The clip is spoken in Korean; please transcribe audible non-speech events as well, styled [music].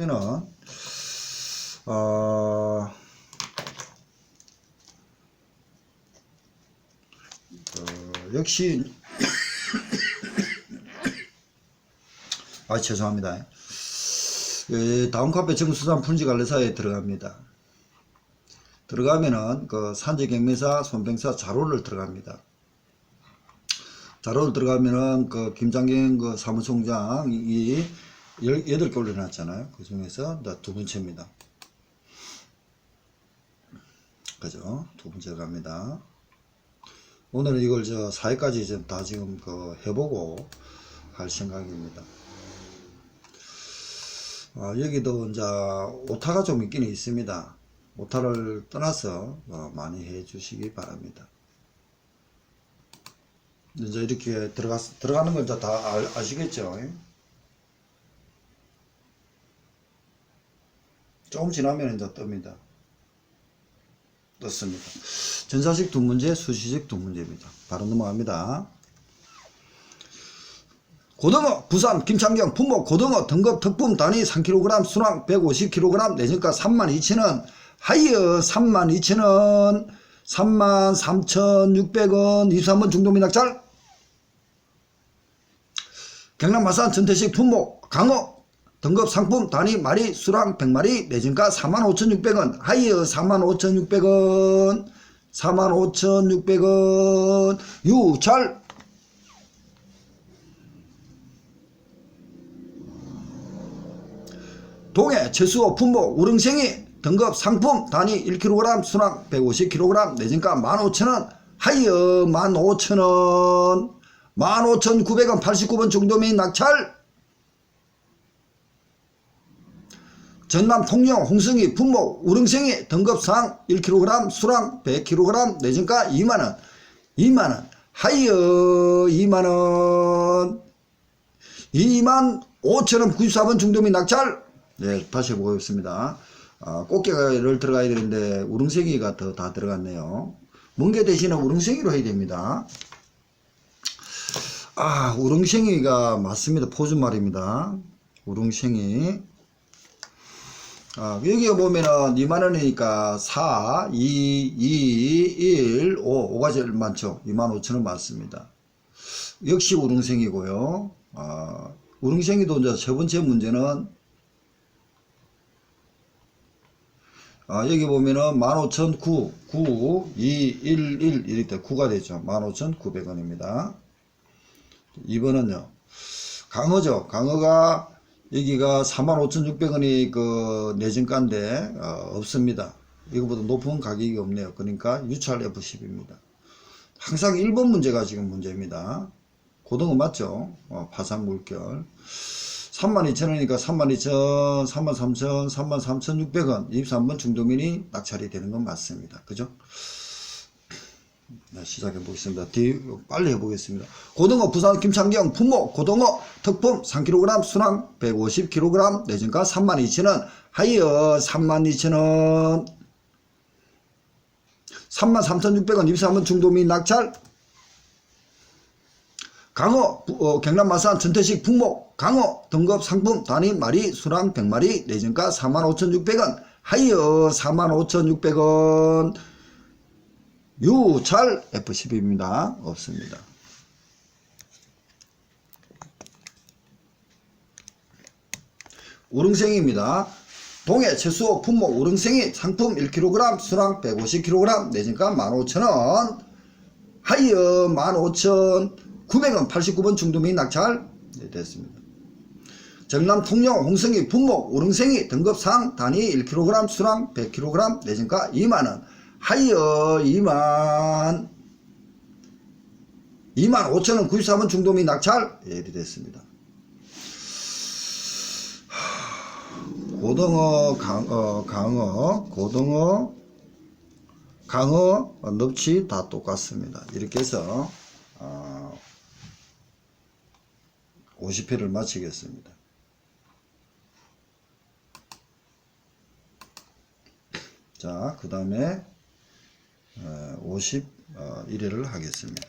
얘는 어, 어, 역시 [coughs] 아 죄송합니다. 예, 다운카페 정수산 분지 관리사에 들어갑니다. 들어가면은 그 산지경매사, 손병사 자료를 들어갑니다. 자료를 들어가면은 그 김장경 그 사무총장이 열- 여덟 개 올려놨잖아요. 그 중에서 두 번째입니다. 그죠? 두 번째 갑니다. 오늘은 이걸 저 4회까지 좀다 지금 그 해보고 할 생각입니다. 아, 여기도 이제 오타가 좀 있긴 있습니다. 오타를 떠나서 어, 많이 해 주시기 바랍니다. 이제 이렇게 들어가, 들어가는 걸 다 아, 아시겠죠? 조금 지나면 이제 뜹니다. 떴습니다. 전사식 두 문제, 수시식 두 문제입니다. 바로 넘어갑니다. 고등어, 부산, 김창경, 품목, 고등어, 등급, 특품, 단위 3kg, 순항 150kg, 내정가 32,000원, 하이어 32,000원, 33,600원, 23번 중도미 낙찰, 경남 마산 전태식 품목, 강어, 등급 상품, 단위, 마리, 수랑 100마리, 내정가 45,600원, 하이어 45,600원, 45,600원, 유찰, 동해, 채수호, 품목, 우릉생이 등급 상품 단위 1kg 순항 150kg 내진가 15,000원 하이어 15,000원. 15,900원 89번 정도면 낙찰 전남 통영 홍성이 품목 우릉생이 등급상 1kg 수랑 100kg 내진가 2만원. 2만원. 하이어 2만원. 2만 5천원 94번 중도민 낙찰. 네 다시 해보겠습니다. 아, 꽃게를 들어가야 되는데 우릉생이가 더 다 들어갔네요. 멍게 대신에 우릉생이로 해야 됩니다. 아 우릉생이가 맞습니다. 포준말입니다. 우릉생이 아, 여기 보면은 2만원이니까 4, 2, 2, 1, 5, 5가 제일 많죠. 25,000원 맞습니다. 역시 우릉생이고요. 아, 우릉생이도 이제 첫 번째 문제는 아, 여기 보면은 15,009, 9, 2, 1, 1 이렇게 9가 되죠. 15,900원입니다. 2번은요. 강어죠. 강어가 여기가 45,600원이 그 내진가인데 어, 없습니다. 이거보다 높은 가격이 없네요. 그러니까 유찰 F10입니다. 항상 1번 문제가 지금 문제입니다. 고등어 맞죠? 어, 파상 물결. 32,000원이니까 32,000, 33,000, 33,600원. 23번 중도민이 낙찰이 되는 건 맞습니다. 그죠? 네, 시작해 보겠습니다. 뒤 빨리 해보겠습니다. 고등어 부산 김창경 품목 고등어 특품 3kg 순항 150kg 내진가 32,000원. 하이어 32,000원. 33,600원. 23원 중도민 낙찰. 강어 부- 어, 경남 마산 전태식 품목 강어 등급 상품 단위 마리 수랑 100마리 내진가 45,600원. 하이어 45,600원 유찰 F10입니다. 없습니다. 우릉생입니다. 동해 채수호 품목 우릉생이 상품 1kg 수랑 150kg 내진가 15,000원 하이어 15,900원 89번 중도민 낙찰 네, 됐습니다. 전남 통영 홍성이 분목 우릉생이 등급상 단위 1kg 수랑 100kg 내진가 2만원 하이어 2만 2만 5천원 94번 중도민 낙찰 예리 됐습니다. 고등어 강, 어, 강어 고등어 강어 어, 넙치 다 똑같습니다. 이렇게 해서 어, 50회를 마치겠습니다. 자, 그 다음에 51회를 하겠습니다.